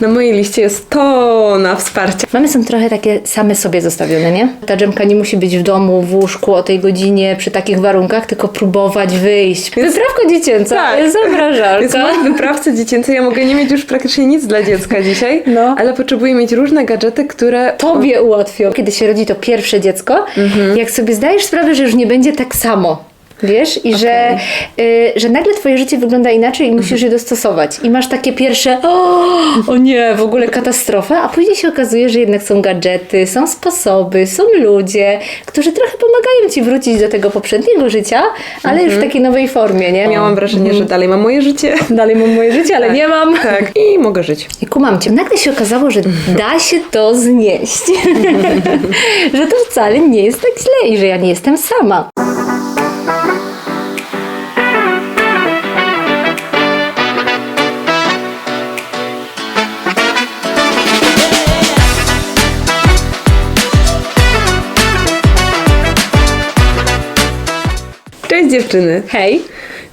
Na mojej liście jest tona wsparcia. Mamy są trochę takie same sobie zostawione, nie? Ta dżemka nie musi być w domu, w łóżku o tej godzinie, przy takich warunkach, tylko próbować wyjść. Wyprawka dziecięca, Tak. jest Więc mam wyprawce dziecięce, ja mogę nie mieć już praktycznie nic dla dziecka dzisiaj, No. ale potrzebuję mieć różne gadżety, które... Tobie ułatwią. Kiedy się rodzi to pierwsze dziecko, Mhm. jak sobie zdajesz sprawę, że już nie będzie tak samo. Wiesz? I że, y, że nagle twoje życie wygląda inaczej i Mhm. musisz je dostosować. I masz takie pierwsze o, o nie, w ogóle katastrofa, a później się okazuje, że jednak są gadżety, są sposoby, są ludzie, którzy trochę pomagają ci wrócić do tego poprzedniego życia, ale już w takiej nowej formie, nie? Mhm. Miałam wrażenie, że dalej mam moje życie. Dalej mam moje życie, ale nie mam. Tak, i mogę żyć. I kumam cię. Nagle się okazało, że da się to znieść. że to wcale nie jest tak źle i że ja nie jestem sama. Dziewczyny! Hej.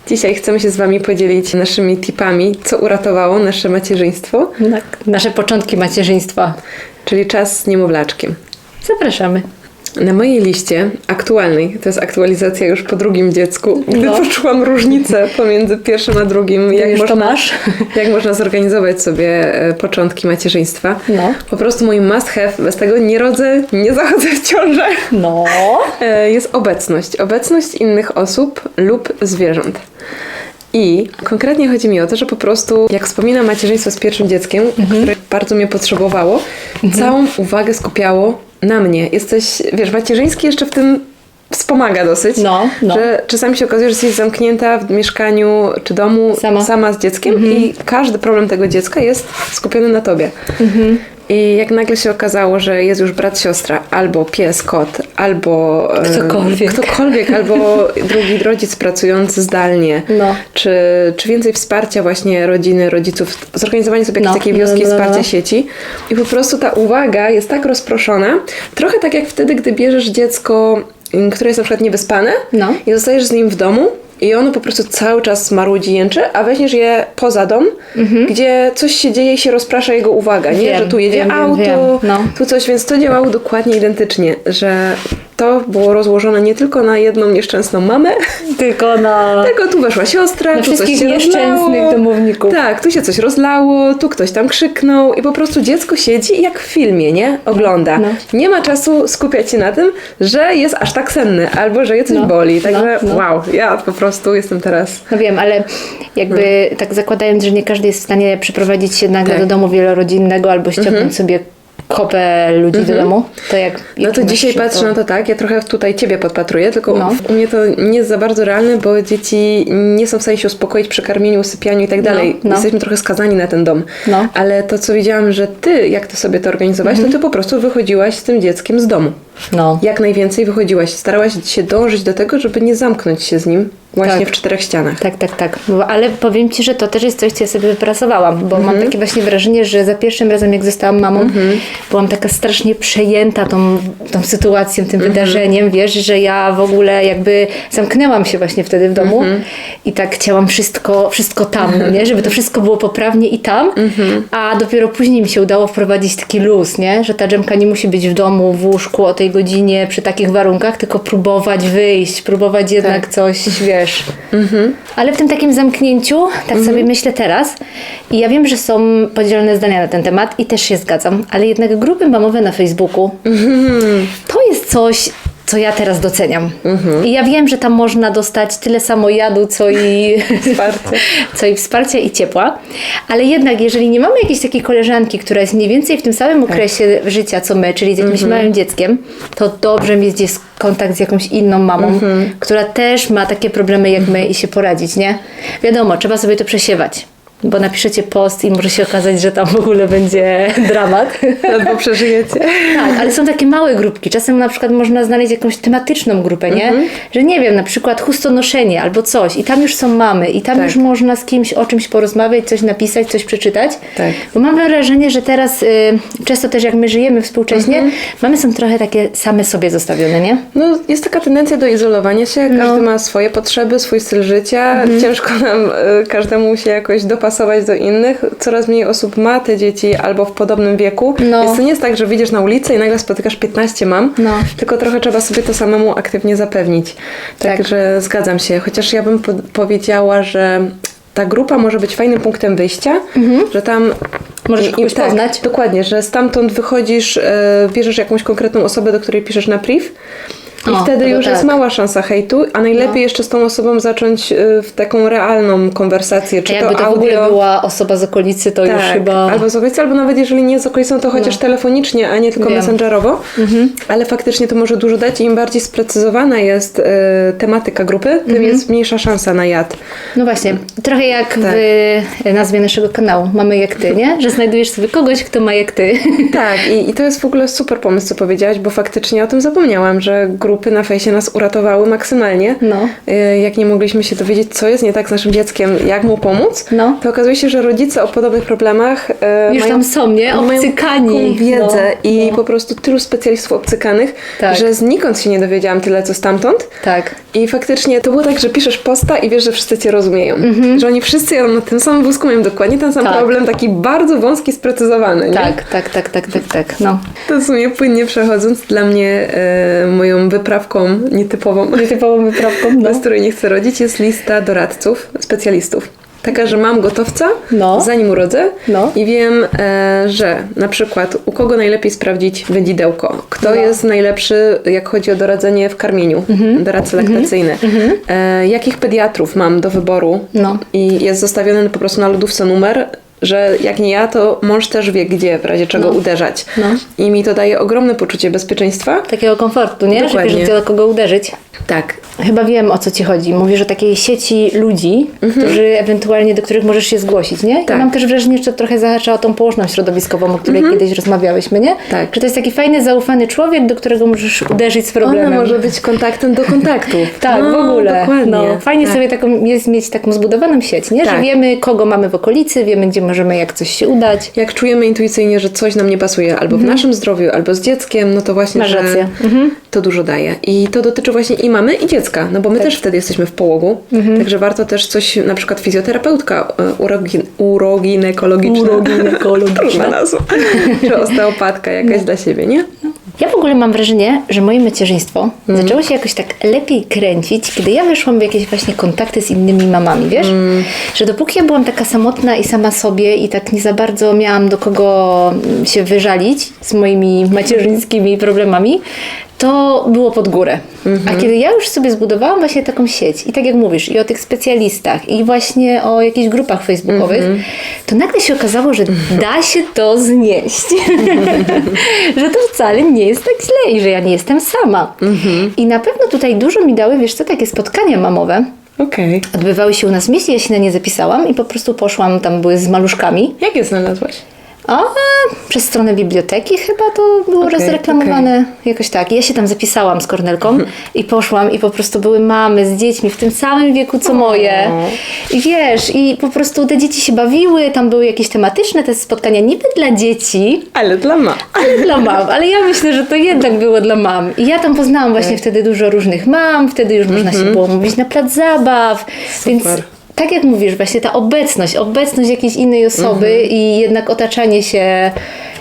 Dzisiaj chcemy się z Wami podzielić naszymi tipami, co uratowało nasze macierzyństwo, Tak, nasze początki macierzyństwa. czyli czas z niemowlaczkiem. Zapraszamy. Na mojej liście aktualnej, to jest aktualizacja już po drugim dziecku, gdy No. poczułam różnicę pomiędzy pierwszym a drugim, jak można, masz? jak można zorganizować sobie e, początki macierzyństwa. No. Po prostu mój must have, bez tego nie rodzę, nie zachodzę w ciążę, No. e, jest obecność. Obecność innych osób lub zwierząt. I konkretnie chodzi mi o to, że po prostu jak wspominam macierzyństwo z pierwszym dzieckiem, Mhm. które bardzo mnie potrzebowało, całą uwagę skupiało na mnie. Jesteś, wiesz, macierzyński jeszcze w tym wspomaga dosyć, No, no. że czasami się okazuje, że jesteś zamknięta w mieszkaniu czy domu Sama. z dzieckiem Mhm. i każdy problem tego dziecka jest skupiony na tobie. Mhm. I jak nagle się okazało, że jest już brat, siostra, albo pies, kot, albo Ktokolwiek. ktokolwiek albo drugi rodzic pracujący zdalnie, No. czy, czy więcej wsparcia właśnie rodziny, rodziców, zorganizowanie sobie jakiejś No, takiej no, wioski no, no, wsparcia no. sieci i po prostu ta uwaga jest tak rozproszona, trochę tak jak wtedy, gdy bierzesz dziecko, mm, które jest na przykład niewyspane No. i zostajesz z nim w domu i ono po prostu cały czas marudzi, jęczy, a weźmiesz je poza dom, gdzie coś się dzieje i się rozprasza jego uwaga, nie? Mhm. Wiem, że tu jedzie wiem, auto, wiem. No. tu coś, więc to działało dokładnie identycznie, że było rozłożone nie tylko na jedną nieszczęsną mamę, Tylko na... tylko tu weszła siostra, Na tu coś się nieszczęsnych domowników. Tak, tu się coś rozlało, tu ktoś tam krzyknął i po prostu dziecko siedzi jak w filmie, nie? Ogląda. No. Nie ma czasu skupiać się na tym, że jest aż tak senny albo że je coś No, boli. Także no, no. wow, ja po prostu jestem teraz... No wiem, ale jakby tak zakładając, że nie każdy jest w stanie przyprowadzić się nagle Tak. do domu wielorodzinnego albo ściągnąć sobie kopę ludzi do domu, to jak... No to dzisiaj patrzę na to tak, ja trochę tutaj Ciebie podpatruję, tylko No. u mnie to nie jest za bardzo realne, bo dzieci nie są w stanie się uspokoić przy karmieniu, usypianiu i tak dalej. no. Jesteśmy trochę skazani na ten dom. No. Ale to, co widziałam, że Ty, jak to sobie to organizowałaś, to Ty po prostu wychodziłaś z tym dzieckiem z domu. No. Jak najwięcej wychodziłaś. Starałaś się dążyć do tego, żeby nie zamknąć się z nim właśnie Tak. w czterech ścianach. Tak, tak, tak. Bo, ale powiem Ci, że to też jest coś, co ja sobie wypracowałam, bo mam takie właśnie wrażenie, że za pierwszym razem, jak zostałam mamą, byłam taka strasznie przejęta tą, tą sytuacją, tym wydarzeniem, wiesz, że ja w ogóle jakby zamknęłam się właśnie wtedy w domu i tak chciałam wszystko, wszystko tam, no nie? Żeby to wszystko było poprawnie i tam, a dopiero później mi się udało wprowadzić taki luz, nie? Że ta dżemka nie musi być w domu, w łóżku o tej godzinie, przy takich warunkach, tylko próbować wyjść, próbować jednak coś, wiesz. Ale w tym takim zamknięciu, tak sobie myślę teraz, i ja wiem, że są podzielone zdania na ten temat i też się zgadzam, ale jednak grupy mamowe na Facebooku to jest coś, co ja teraz doceniam. I ja wiem, że tam można dostać tyle samo jadu, co i Wsparcie. co i wsparcia i ciepła, ale jednak jeżeli nie mamy jakiejś takiej koleżanki, która jest mniej więcej w tym samym okresie życia co my, czyli z jakimś małym dzieckiem, to dobrze mieć gdzieś kontakt z jakąś inną mamą, która też ma takie problemy jak my i się poradzić, nie? Wiadomo, trzeba sobie to przesiewać. Bo napiszecie post i może się okazać, że tam w ogóle będzie dramat. Albo przeżyjecie. Tak, ale są takie małe grupki. Czasem na przykład można znaleźć jakąś tematyczną grupę, nie? Mhm. Że nie wiem, na przykład chustonoszenie albo coś i tam już są mamy i tam Tak. już można z kimś o czymś porozmawiać, coś napisać, coś przeczytać. Tak. Bo mam wrażenie, że teraz y, często też jak my żyjemy współcześnie, Mhm. mamy są trochę takie same sobie zostawione, nie? No, jest taka tendencja do izolowania się. Każdy ma swoje potrzeby, swój styl życia. Ciężko nam y, każdemu się jakoś dopasować pasować do innych. Coraz mniej osób ma te dzieci albo w podobnym wieku. No. Więc to nie jest tak, że wyjdziesz na ulicę i nagle spotykasz 15 mam, No. tylko trochę trzeba sobie to samemu aktywnie zapewnić. Tak. Także zgadzam się. Chociaż ja bym po- powiedziała, że ta grupa może być fajnym punktem wyjścia, że tam Mhm. Możesz kogoś tak, poznać. Dokładnie, że stamtąd wychodzisz, e, bierzesz jakąś konkretną osobę, do której piszesz na priv. I O, wtedy to już tak. jest mała szansa hejtu, a najlepiej No. jeszcze z tą osobą zacząć e, w taką realną konwersację, A czy jakby to to w ogóle audio. była osoba z okolicy, to już tak, chyba... albo z okolicy, albo nawet jeżeli nie z okolicy, to chociaż telefonicznie, a nie tylko Wiem. Mhm. messengerowo. Ale faktycznie to może dużo dać im bardziej sprecyzowana jest e, tematyka grupy, tym Mhm. jest mniejsza szansa na jad. No właśnie, trochę jak Tak. w nazwie naszego kanału Mamy jak ty, nie? Że znajdujesz sobie kogoś, kto ma jak ty. Tak, i, i to jest w ogóle super pomysł, co powiedziałaś, bo faktycznie o tym zapomniałam, że grupy na fejsie nas uratowały maksymalnie. No. Y, Jak nie mogliśmy się dowiedzieć, co jest nie tak z naszym dzieckiem, jak mu pomóc, No. to okazuje się, że rodzice o podobnych problemach y, Już mają, tam są, nie? Obcykani. taką wiedzę No, i no. po prostu tylu specjalistów obcykanych, Tak. że znikąd się nie dowiedziałam tyle, co stamtąd. Tak. I faktycznie to było tak, że piszesz posta i wiesz, że wszyscy cię rozumieją. Że oni wszyscy jadą na tym samym wózku, mają dokładnie ten sam Mhm. Tak. problem, taki bardzo wąski, sprecyzowany. Nie? Tak, tak, tak, tak, tak, tak. No. To w sumie płynnie przechodząc, dla mnie e, moją wyprawką nietypową, Nietypową wyprawką, no. bez której nie chcę rodzić, jest lista doradców, specjalistów. Taka, że mam gotowca, No. zanim urodzę No. i wiem, e, że na przykład u kogo najlepiej sprawdzić wydzidełko, kto No. jest najlepszy, jak chodzi o doradzenie w karmieniu, Mhm. doradcy laktacyjny, e, jakich pediatrów mam do wyboru No. i jest zostawiony po prostu na lodówce numer, że jak nie ja, to mąż też wie, gdzie w razie czego No. uderzać. No. I mi to daje ogromne poczucie bezpieczeństwa. Takiego komfortu, nie? Że Dokładnie. wiesz, gdzie do kogo uderzyć. Tak. Chyba wiem, o co ci chodzi. Mówisz o takiej sieci ludzi, którzy ewentualnie, do których możesz się zgłosić, nie? Mhm. Tak. Mam też wrażenie, że to trochę zahacza o tą położną środowiskową, o której kiedyś rozmawiałyśmy, nie? Tak. Że to jest taki fajny, zaufany człowiek, do którego możesz uderzyć z problemem. Ona może być kontaktem do kontaktów. Tak, no, w ogóle. Dokładnie. No, fajnie tak. sobie taką, jest mieć taką zbudowaną sieć, nie? Że Tak. wiemy, kogo mamy w okolicy, wiemy, gdzie możemy, jak coś się udać. Jak czujemy intuicyjnie, że coś nam nie pasuje albo w naszym zdrowiu, albo z dzieckiem, no to właśnie, Mhm. Masz że rację. Mhm. to dużo daje. I to dotyczy właśnie i mamy, i dziecka, no bo my Tak. też wtedy jesteśmy w połogu, Mhm. także warto też coś, na przykład fizjoterapeutka e, urogin, uroginekologiczna. Uroginekologiczna. Trudna nazwa. Czy osteopatka jakaś dla siebie, nie? Ja w ogóle mam wrażenie, że moje macierzyństwo zaczęło się jakoś tak lepiej kręcić, kiedy ja weszłam w jakieś właśnie kontakty z innymi mamami, wiesz? Że dopóki ja byłam taka samotna i sama sobie i tak nie za bardzo miałam do kogo mm, się wyżalić z moimi macierzyńskimi problemami, to było pod górę. A kiedy ja już sobie zbudowałam właśnie taką sieć i tak jak mówisz, i o tych specjalistach, i właśnie o jakichś grupach facebookowych, to nagle się okazało, że da się to znieść. że to wcale nie jest tak źle i że ja nie jestem sama. I na pewno tutaj dużo mi dały, wiesz co, takie spotkania mamowe. Okej. Odbywały się u nas w mieście, ja się na nie zapisałam i po prostu poszłam, tam były z maluszkami. Jak je znalazłaś? A przez stronę biblioteki chyba to było Okej, rozreklamowane jakoś tak. Ja się tam zapisałam z Kornelką i poszłam i po prostu były mamy z dziećmi w tym samym wieku co moje. I wiesz, i po prostu te dzieci się bawiły, tam były jakieś tematyczne te spotkania niby dla dzieci, Ale dla ma. ale dla mam. Ale ja myślę, że to jednak było dla mam. I ja tam poznałam właśnie wtedy dużo różnych mam, wtedy już można się było mówić na plac zabaw. Więc tak jak mówisz, właśnie ta obecność, obecność jakiejś innej osoby i jednak otaczanie się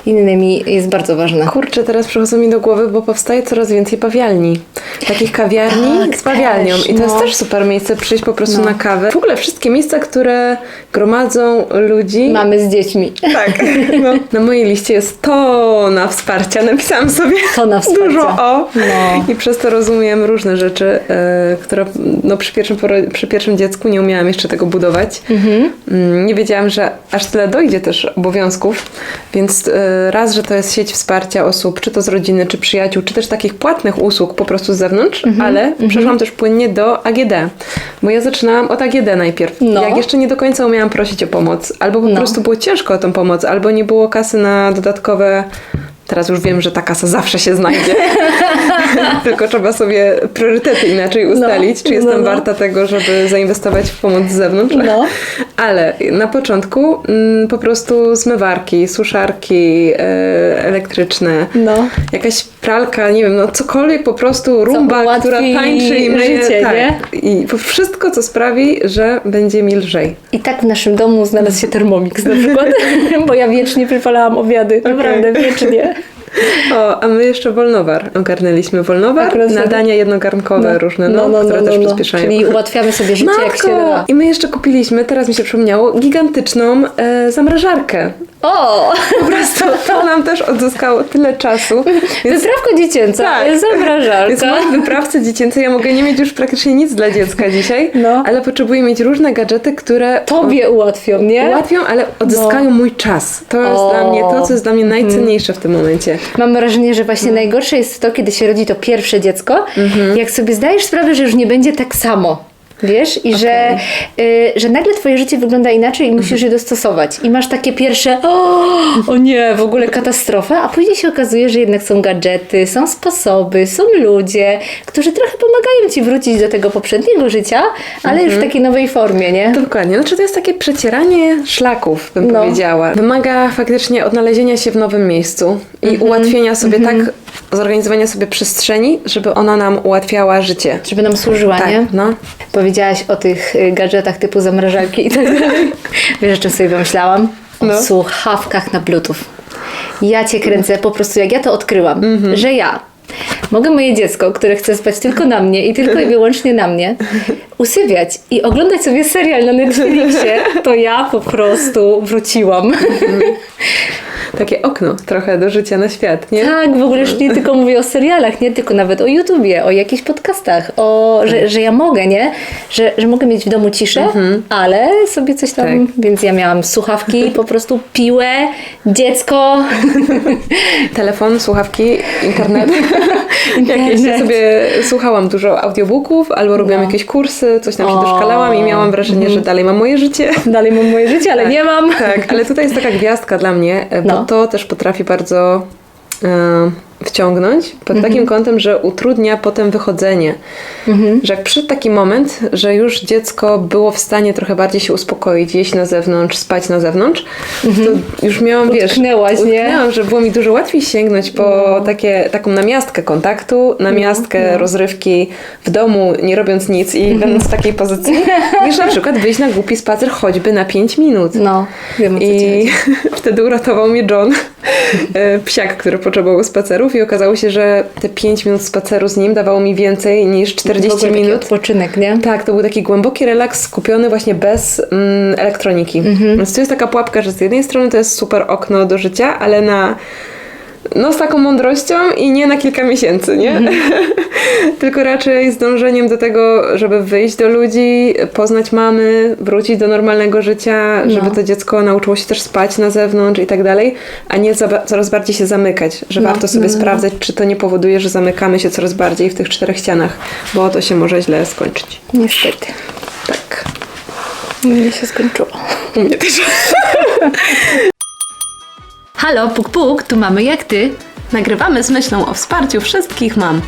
innymi jest bardzo ważne. Kurczę, teraz przychodzą mi do głowy, bo powstaje coraz więcej pawialni. Takich kawiarni Tak, z pawialnią. też, I to jest no. też super miejsce przyjść po prostu No. na kawę. W ogóle wszystkie miejsca, które gromadzą ludzi. Mamy z dziećmi. Tak. No. Na mojej liście jest tona wsparcia. Napisałam sobie Tona wsparcia. dużo o. No. I przez to rozumiem różne rzeczy, e, które no, przy, pierwszym, przy pierwszym dziecku nie umiałam jeszcze tego budować. Mhm. Mm, Nie wiedziałam, że aż tyle dojdzie też obowiązków, więc e, raz, że to jest sieć wsparcia osób, czy to z rodziny, czy przyjaciół, czy też takich płatnych usług po prostu z zewnątrz, Mhm. ale przeszłam też płynnie do AGD, bo ja zaczynałam od AGD najpierw. No. Jak jeszcze nie do końca umiałam prosić o pomoc, albo po No. prostu było ciężko o tą pomoc, albo nie było kasy na dodatkowe Teraz już wiem, że ta kasa zawsze się znajdzie. Tylko trzeba sobie priorytety inaczej ustalić, czy no, jestem no. warta tego, żeby zainwestować w pomoc z zewnątrz. No. Ale na początku mm, po prostu zmywarki, suszarki e, elektryczne, No. jakaś pralka, nie wiem, no cokolwiek po prostu rumba, która tańczy i myje. życie, tak. nie? I wszystko, co sprawi, że będzie mi lżej. I tak w naszym domu znalazł się Thermomix na przykład, bo ja wiecznie przypalałam obiady, naprawdę wiecznie. O, a my jeszcze wolnowar ogarnęliśmy. Wolnowar, nadania jednogarnkowe różne, no, które też przyspieszają. Czyli ułatwiamy sobie życie jak się da. I my jeszcze kupiliśmy, teraz mi się przypomniało, gigantyczną e, zamrażarkę. O! Po prostu to nam też odzyskało tyle czasu. Więc, Wyprawka dziecięca, Tak. jest więc zamrażarka. w mojej wyprawce dziecięcej ja mogę nie mieć już praktycznie nic dla dziecka dzisiaj, No. ale potrzebuję mieć różne gadżety, które Tobie ułatwią, nie? ułatwią, ale odzyskają mój czas. To jest O. dla mnie to, co jest dla mnie najcenniejsze w tym momencie. Mam wrażenie, że właśnie najgorsze jest to, kiedy się rodzi to pierwsze dziecko, jak sobie zdajesz sprawę, że już nie będzie tak samo. Wiesz, i że, y, że nagle twoje życie wygląda inaczej i musisz je dostosować. I masz takie pierwsze, o, o nie, w ogóle katastrofa, a później się okazuje, że jednak są gadżety, są sposoby, są ludzie, którzy trochę pomagają ci wrócić do tego poprzedniego życia, ale już w takiej nowej formie, nie? Dokładnie. Znaczy to jest takie przecieranie szlaków, bym No. powiedziała. Wymaga faktycznie odnalezienia się w nowym miejscu i Mhm. ułatwienia sobie tak, zorganizowania sobie przestrzeni, żeby ona nam ułatwiała życie. Żeby nam służyła, Tak, nie? no. Powiedziałaś o tych y, gadżetach typu zamrażarki i tak dalej. Wiesz, o czym sobie pomyślałam? O No. słuchawkach na bluetooth. Ja cię kręcę, po prostu jak ja to odkryłam, Mhm. że ja mogę moje dziecko, które chce spać tylko na mnie i tylko i wyłącznie na mnie, usypiać i oglądać sobie serial na Netflixie, to ja po prostu wróciłam. Takie okno trochę do życia na świat, nie? Tak, w ogóle już nie tylko mówię o serialach, nie tylko nawet o YouTubie, o jakichś podcastach, o, że, że ja mogę, nie? Że, że mogę mieć w domu ciszę, ale sobie coś tam, Tak. więc ja miałam słuchawki, po prostu piłę, dziecko. Telefon, słuchawki, internet. Jakieś Internet. sobie słuchałam dużo audiobooków, albo robiłam jakieś kursy, coś tam się O. doszkalałam i miałam wrażenie, że dalej mam moje życie. Dalej mam moje życie, ale nie mam. Tak, ale tutaj jest taka gwiazdka dla mnie, e, bo No. to też potrafi bardzo e, wciągnąć pod Mhm. takim kątem, że utrudnia potem wychodzenie. Mhm. Że jak przyszedł taki moment, że już dziecko było w stanie trochę bardziej się uspokoić, jeść na zewnątrz, spać na zewnątrz, to już miałam, wiesz, Mhm. Utknęłaś, nie? No. utknęłam, że było mi dużo łatwiej sięgnąć po takie, taką namiastkę kontaktu, namiastkę No, rozrywki w domu, nie robiąc nic i będąc w takiej pozycji, niż na przykład wyjść na głupi spacer choćby na 5 minut. No, wiem o co I wtedy uratował mnie John, psiak, który potrzebował spacerów i okazało się, że te 5 minut spaceru z nim dawało mi więcej niż W 40 ogóle taki minut. odpoczynek, nie? Tak, to był taki głęboki relaks skupiony właśnie bez mm, elektroniki. Mhm. Więc to jest taka pułapka, że z jednej strony to jest super okno do życia, ale na no z taką mądrością i nie na kilka miesięcy, nie? Mhm. Tylko raczej z dążeniem do tego, żeby wyjść do ludzi, poznać mamy, wrócić do normalnego życia, żeby No. to dziecko nauczyło się też spać na zewnątrz i tak dalej, a nie coraz bardziej się zamykać, że No, warto sobie no, no. sprawdzać, czy to nie powoduje, że zamykamy się coraz bardziej w tych czterech ścianach, bo to się może źle skończyć. Niestety. Tak. Mnie się skończyło. U mnie też. Halo, puk puk, tu mamy jak ty. Nagrywamy z myślą o wsparciu wszystkich mam.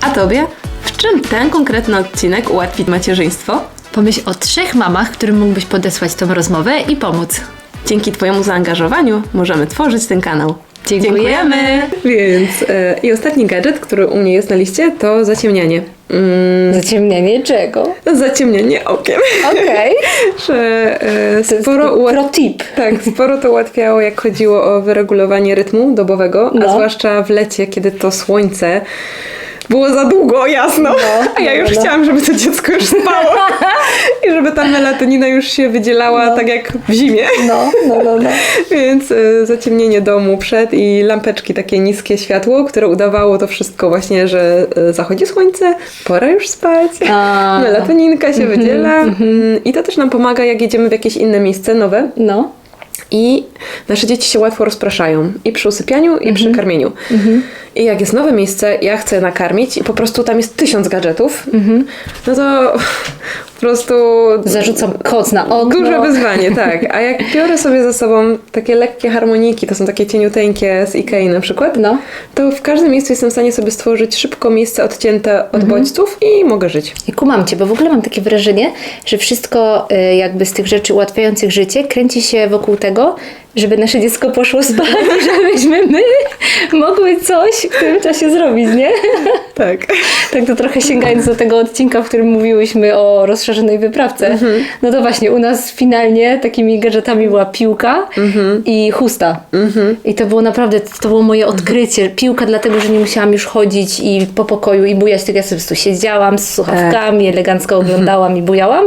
A tobie? W czym ten konkretny odcinek ułatwi macierzyństwo? Pomyśl o trzech mamach, którym mógłbyś podesłać tą rozmowę i pomóc. Dzięki Twojemu zaangażowaniu możemy tworzyć ten kanał. Dziękujemy. Więc e, i ostatni gadżet, który u mnie jest na liście, to zaciemnianie. Mm, Zaciemnienie czego? zaciemnianie okiem. Okej. Że e, sporo ułat... Pro tip. Tak, sporo to ułatwiało, jak chodziło o wyregulowanie rytmu dobowego, a No. zwłaszcza w lecie, kiedy to słońce było za długo, jasno. a ja no, już no. chciałam, żeby to dziecko już spało i żeby ta melatonina już się wydzielała No. tak jak w zimie. No, no, no, no. Więc y, zaciemnienie domu przed i lampeczki, takie niskie światło, które udawało to wszystko właśnie, że y, zachodzi słońce, pora już spać, A. melatoninka Mhm, się wydziela mm, i to też nam pomaga, jak jedziemy w jakieś inne miejsce nowe No. I nasze dzieci się łatwo rozpraszają i przy usypianiu, i Mhm. przy karmieniu. I jak jest nowe miejsce, ja chcę nakarmić i po prostu tam jest tysiąc gadżetów, no to po prostu Zarzucam koc na okno. duże wyzwanie, tak. A jak biorę sobie ze sobą takie lekkie harmoniki, to są takie cieniuteńkie z Ikei na przykład, No. to w każdym miejscu jestem w stanie sobie stworzyć szybko miejsce odcięte od Mhm. bodźców i mogę żyć. I kumam Cię, bo w ogóle mam takie wrażenie, że wszystko y, jakby z tych rzeczy ułatwiających życie kręci się wokół tego, 거 żeby nasze dziecko poszło spać, żebyśmy my mogły coś w tym czasie zrobić, nie? Tak. Tak to trochę sięgając do tego odcinka, w którym mówiłyśmy o rozszerzonej wyprawce. No to właśnie u nas finalnie takimi gadżetami była piłka i chusta. I to było naprawdę, to było moje odkrycie. Piłka dlatego, że nie musiałam już chodzić i po pokoju i bujać, tylko ja sobie po prostu siedziałam z słuchawkami, elegancko oglądałam i bujałam.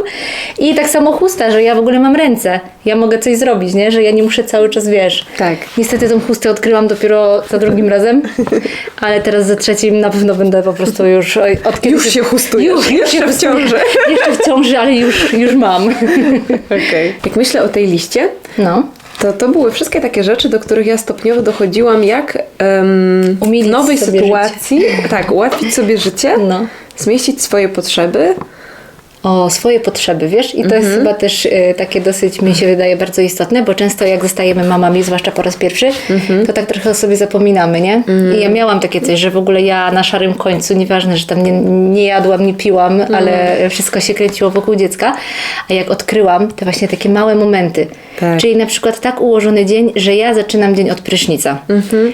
I tak samo chusta, że ja w ogóle mam ręce. Ja mogę coś zrobić, nie? Że ja nie muszę cały czas, wiesz. Tak. Niestety tą chustę odkryłam dopiero za drugim razem, ale teraz za trzecim na pewno będę po prostu już od kiedy Już się chustujesz. Już, już Jeszcze się w ciąży. Jeszcze w ciąży, ale już, już mam. Okej. Jak myślę o tej liście, No. to to były wszystkie takie rzeczy, do których ja stopniowo dochodziłam, jak em, w nowej sytuacji, tak, ułatwić sobie życie, No. zmieścić swoje potrzeby. O swoje potrzeby, wiesz? I to jest chyba też y, takie dosyć, mi się wydaje, bardzo istotne, bo często jak zostajemy mamami, zwłaszcza po raz pierwszy, to tak trochę o sobie zapominamy, nie? I ja miałam takie coś, że w ogóle ja na szarym końcu, nieważne, że tam nie, nie jadłam, nie piłam, ale wszystko się kręciło wokół dziecka. A jak odkryłam te właśnie takie małe momenty, Tak. czyli na przykład tak ułożony dzień, że ja zaczynam dzień od prysznica.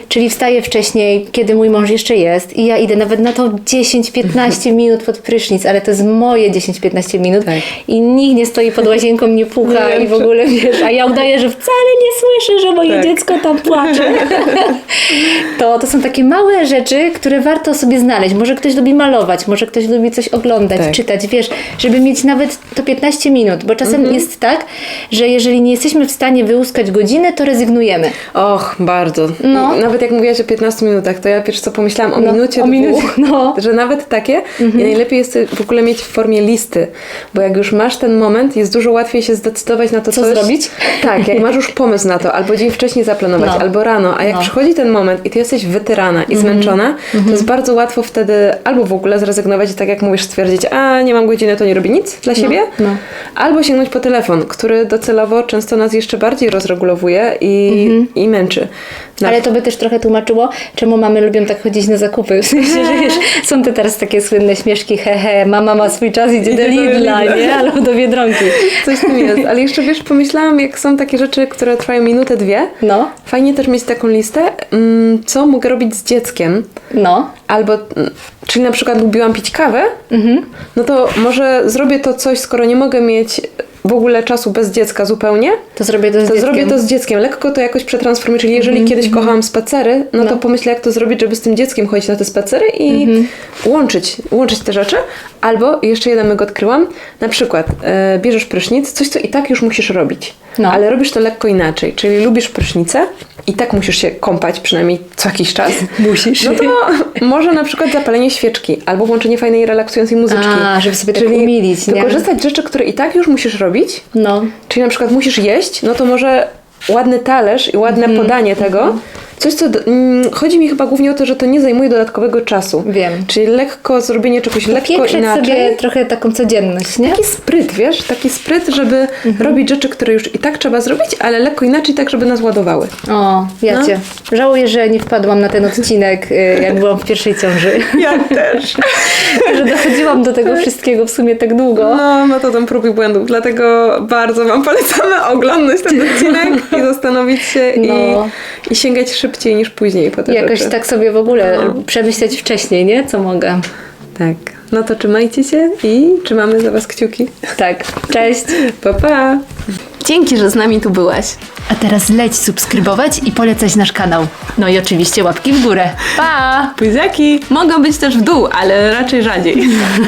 Czyli wstaję wcześniej, kiedy mój mąż jeszcze jest i ja idę nawet na to 10-15 minut pod prysznic, ale to jest moje 10-15 minut Tak. i nikt nie stoi pod łazienką, nie puka Nie, i w ogóle wiesz, a ja udaję, że wcale nie słyszę, że moje Tak. dziecko tam płacze. to, to są takie małe rzeczy, które warto sobie znaleźć. Może ktoś lubi malować, może ktoś lubi coś oglądać, Tak. czytać, wiesz, żeby mieć nawet to 15 minut, bo czasem Mhm. jest tak, że jeżeli nie jesteśmy w stanie wyłuskać godziny, to rezygnujemy. Och, bardzo. No. Nawet jak mówiłaś o 15 minutach, to ja pierwszy co pomyślałam o No, minucie, o dwóch, minucie, no. że nawet takie i najlepiej jest w ogóle mieć w formie listy, bo jak już masz ten moment, jest dużo łatwiej się zdecydować na to, Co coś. zrobić? Tak, jak masz już pomysł na to, albo dzień wcześniej zaplanować, No. albo rano, a jak No. przychodzi ten moment i ty jesteś wytyrana i zmęczona, to jest bardzo łatwo wtedy albo w ogóle zrezygnować i tak jak mówisz, stwierdzić, a nie mam godziny, to nie robię nic dla siebie, no. albo sięgnąć po telefon, który docelowo często nas jeszcze bardziej rozregulowuje i, i męczy. Na Ale to by też trochę tłumaczyło, czemu mamy lubią tak chodzić na zakupy. W sensie, że wiesz, są te teraz takie słynne śmieszki, hehe, mama ma swój czas, idzie Idzie do Lidla, Lidla. nie? Albo do Biedronki. Coś tym jest. Ale jeszcze wiesz, pomyślałam, jak są takie rzeczy, które trwają minutę, dwie. No, Fajnie też mieć taką listę, mm, co mogę robić z dzieckiem. no. Albo, mm, czyli na przykład lubiłam pić kawę, no to może zrobię to coś, skoro nie mogę mieć w ogóle czasu bez dziecka zupełnie, To zrobię to z to dzieckiem. zrobię to z dzieckiem. Lekko to jakoś przetransformuję. Czyli jeżeli kiedyś kochałam spacery, no, to No. pomyślę, jak to zrobić, żeby z tym dzieckiem chodzić na te spacery i łączyć, łączyć te rzeczy. Albo jeszcze jeden myk odkryłam. Na przykład e, bierzesz prysznic, coś, co i tak już musisz robić. No. Ale robisz to lekko inaczej. Czyli lubisz prysznicę i tak musisz się kąpać przynajmniej co jakiś czas. Musisz. No to może na przykład zapalenie świeczki albo włączenie fajnej, relaksującej muzyczki. A, żeby sobie tak Czyli umilić, nie? wykorzystać rzeczy, które i tak już musisz robić, No. Czyli na przykład musisz jeść, no to może ładny talerz i ładne Mhm. podanie tego. Coś, co. Mm, chodzi mi chyba głównie o to, że to nie zajmuje dodatkowego czasu. Wiem. Czyli lekko zrobienie czegoś lekko inaczej. sobie trochę taką codzienność, nie? Taki spryt, wiesz? Taki spryt, żeby Mhm. robić rzeczy, które już i tak trzeba zrobić, ale lekko inaczej, tak żeby nas ładowały. O, ja No. cię. Żałuję, że nie wpadłam na ten odcinek, y, jak byłam w pierwszej ciąży. Ja też. że dochodziłam do tego wszystkiego w sumie tak długo. No, metodą prób i błędów. Dlatego bardzo Wam polecamy oglądać ten odcinek i zastanowić się No. i, i sięgać szybciej niż później po te Jakoś rzeczy. tak sobie w ogóle No. przemyśleć wcześniej, nie? Co mogę. Tak. No to trzymajcie się i trzymamy za Was kciuki. Tak, cześć. Pa, pa! Dzięki, że z nami tu byłaś. A teraz leć subskrybować i polecać nasz kanał. No i oczywiście łapki w górę. Pa! Buziaki mogą być też w dół, ale raczej rzadziej.